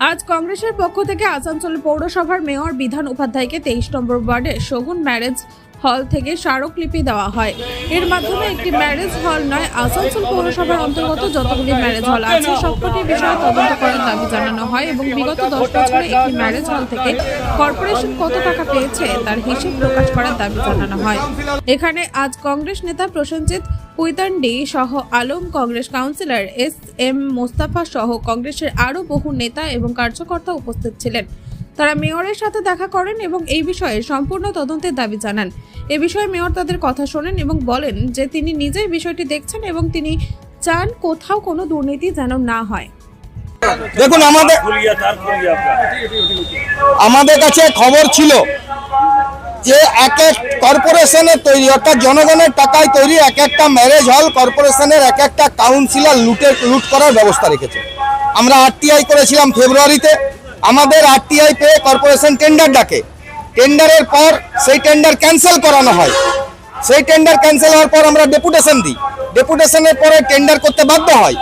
আজ কংগ্রেসের পক্ষ থেকে আসানসোল পৌরসভার মেয়র বিধান উপাধ্যায়কে তেইশ নম্বর ওয়ার্ডে শগুন ম্যারেজ হল থেকে স্মারকলিপি দেওয়া হয়। এর মাধ্যমে একটি ম্যারেজ হল নয় আসানসোল পৌরসভার অন্তর্গত যতগুলি ম্যারেজ হল আছে সবকটি বিষয়ে তদন্ত করার দাবি জানানো হয় এবং বিগত দশ বছরে একটি ম্যারেজ হল থেকে কর্পোরেশন কত টাকা পেয়েছে তার হিসেব প্রকাশ করার দাবি জানানো হয়। এখানে আজ কংগ্রেস নেতা প্রসেনজিৎ পুইতান্ডি সহ Alam Congress councillor S M Mostafa সহ কংগ্রেসের আরও বহু নেতা এবং কার্যকর্তা উপস্থিত ছিলেন। তারা মেয়রের সাথে দেখা করেন এবং এই বিষয়ে সম্পূর্ণ তদন্তের দাবি জানান। এ বিষয়ে মেয়র তাদের কথা শোনেন এবং বলেন যে তিনি নিজেই বিষয়টি দেখছেন এবং তিনি চান কোথাও কোনো দুর্নীতি যেন না হয়। দেখুন, আমাদের আমাদের কাছে খবর ছিল যে এক এক কর্পোরেশনের তৈরি, অর্থাৎ জনগণের টাকায় তৈরি এক একটা ম্যারেজ হল, কর্পোরেশনের এক একটা কাউন্সিলর লুটের লুট করার ব্যবস্থা রেখেছে। আমরা আরটিআই করেছিলাম ফেব্রুয়ারিতে। আমাদের আরটিআই পেয়ে কর্পোরেশন টেন্ডার ডাকে। টেন্ডারের পর সেই টেন্ডার ক্যান্সেল করানো হয়। সেই টেন্ডার ক্যান্সেল হওয়ার পর আমরা ডেপুটেশন দিই। ডেপুটেশনের পরে টেন্ডার করতে বাধ্য হয়।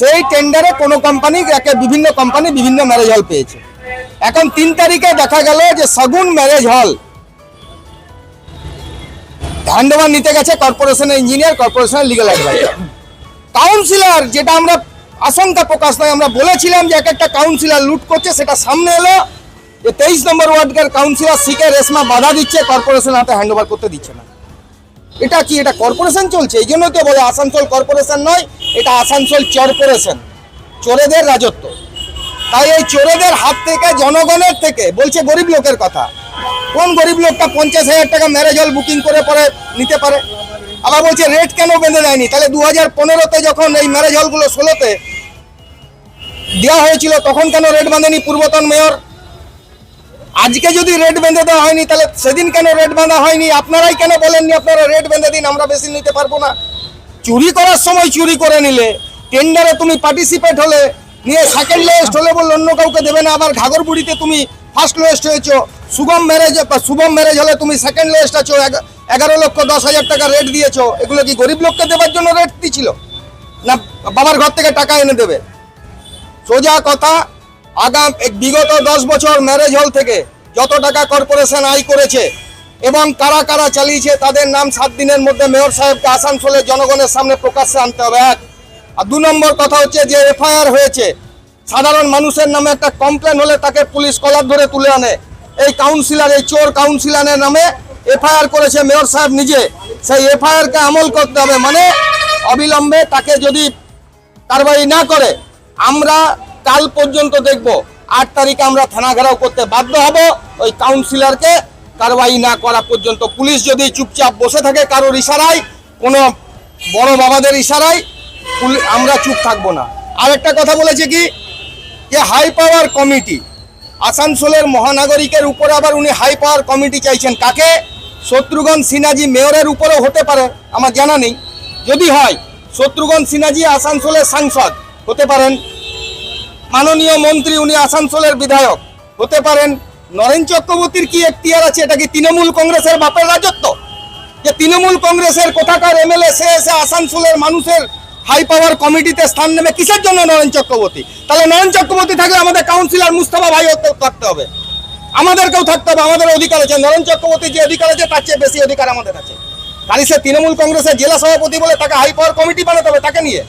সেই টেন্ডারে কোনো কোম্পানি, একে বিভিন্ন কোম্পানি বিভিন্ন ম্যারেজ হল পেয়েছে। এখন তিন তারিখে দেখা গেল যে সগুন ম্যারেজ হল। হ্যান্ডওভার নিতে গেছে কর্পোরেশনের ইঞ্জিনিয়ার, কর্পোরেশনের লিগাল অ্যাডভাইজার কাউন্সিলর যেটা আমরা আশঙ্কা প্রকাশ নয়, আমরা বলেছিলাম যে এক একটা কাউন্সিলর লুট করছে, সেটা সামনে এলো। যে তেইশ নম্বর ওয়ার্ডের কাউন্সিলর সিকে রেশমা বাধা দিচ্ছে কর্পোরেশন হাতে হ্যান্ডওভার করতে দিচ্ছে না। এটা কি, এটা কর্পোরেশন চলছে? এই জন্য তো বলে আসানসোল কর্পোরেশন নয়, এটা আসানসোল চরপোরেশন, চোরেদের রাজত্ব। তাই এই চোরেদের হাত থেকে, জনগণের থেকে, বলছে গরিব লোকের কথা কোন গরিব লোকটা পঞ্চাশ হাজার টাকা ম্যারেজ হল বুকিং করে পরে নিতে পারে। আবার বলছে রেট কেন বেঁধে দেয়নি? তাহলে দু হাজার পনেরোতে যখন এই ম্যারেজ হলগুলো ষোলোতে দেওয়া হয়েছিল, তখন কেন রেট বাঁধেনি পূর্বতন মেয়র? আজকে যদি রেট বেঁধে দেওয়া হয়নি, তাহলে সেদিন কেন রেট বাঁধা হয়নি? আপনারাই কেন বলেননি, আপনারা রেট বেঁধে দিন, আমরা বেশি নিতে পারব না। চুরি করার সময় চুরি করে নিলে টেন্ডারে তুমি পার্টিসিপেট হলে, নিয়ে সেকেন্ড লোয়েস্ট হলে বললে, অন্য কাউকে দেবে না, আবার ঘাগরবুড়িতে তুমি ফার্স্ট লোয়েস্ট হয়েছো। শুভম ম্যারেজ শুভম ম্যারেজ হলে তুমি সেকেন্ড লোয়েস্ট আছো এগারো লক্ষ দশ হাজার টাকা রেট দিয়েছ। এগুলো কি গরিব লোককে দেওয়ার জন্য রেট দিছিল? না, বাবার ঘর থেকে টাকা এনে দেবে? সোজা কথা, আগাম বিগত দশ বছর ম্যারেজ হল থেকে যত টাকা কর্পোরেশন আয় করেছে এবং কারা কারা চালিয়েছে, তাদের নাম সাত দিনের মধ্যে মেয়র সাহেবকে আসানসোলের জনগণের সামনে প্রকাশ্যে আনতে হবে। এক, আর দু নম্বর কথা হচ্ছে যে এফআইআর হয়েছে, সাধারণ মানুষের নামে একটা কমপ্লেন হলে তাকে পুলিশ কলার ধরে তুলে আনে। এই কাউন্সিলার এই চোর কাউন্সিলারের নামে এফআইআর করেছে মেয়র সাহেব নিজে। সেই এফআইআরকে আমল করতে হবে মানে অবিলম্বে তাকে যদি কারবাই না করে, আমরা কাল পর্যন্ত দেখব। আট তারিখে আমরা থানা ঘেরাও করতে বাধ্য হব। ওই কাউন্সিলরকে কারবাই না করা পর্যন্ত পুলিশ যদি চুপচাপ বসে থাকে কারোর ইশারায়, কোনো বড় বাবাদের ইশারায় আমরা চুপ থাকব না। আরেকটা কথা বলেছে কি? যে হাই পাওয়ার কমিটি আসানসোলের মহানাগরিকের উপরে আবার উনি হাই পাওয়ার কমিটি চাইছেন। কাকে? শত্রুঘ্ন সিনহাজি মেয়রের উপরেও হতে পারে, আমার জানা নেই। যদি হয়, শত্রুঘ্ন সিনহাজি আসানসোলের সাংসদ হতে পারেন। মাননীয় মন্ত্রী উনি আসানসোলের বিধায়ক হতে পারেন। নরেন চক্রবর্তীর কি এখতিয়ার আছে? এটা কি তৃণমূল কংগ্রেসের বাপের রাজত্ব? যে তৃণমূল কংগ্রেসের কোথাকার এমএলএ, সে এসে আসানসোলের মানুষের হাই পাওয়ার কমিটিতে স্থান নেবে কিসের জন্য নরেন চক্রবর্তী? তাহলে নরেন চক্রবর্তী থাকলে আমাদের কাউন্সিলর মুস্তফা ভাই থাকতে হবে। আমাদেরকেও থাকতে হবে, আমাদের অধিকার আছে। নরেন চক্রবর্তী যে অধিকার আছে, তার চেয়ে বেশি অধিকার আমাদের আছে। কালি সে তৃণমূল কংগ্রেসের জেলা সভাপতি বলে তাকে হাই পাওয়ার কমিটি বানাতে হবে, তাকে নিয়ে।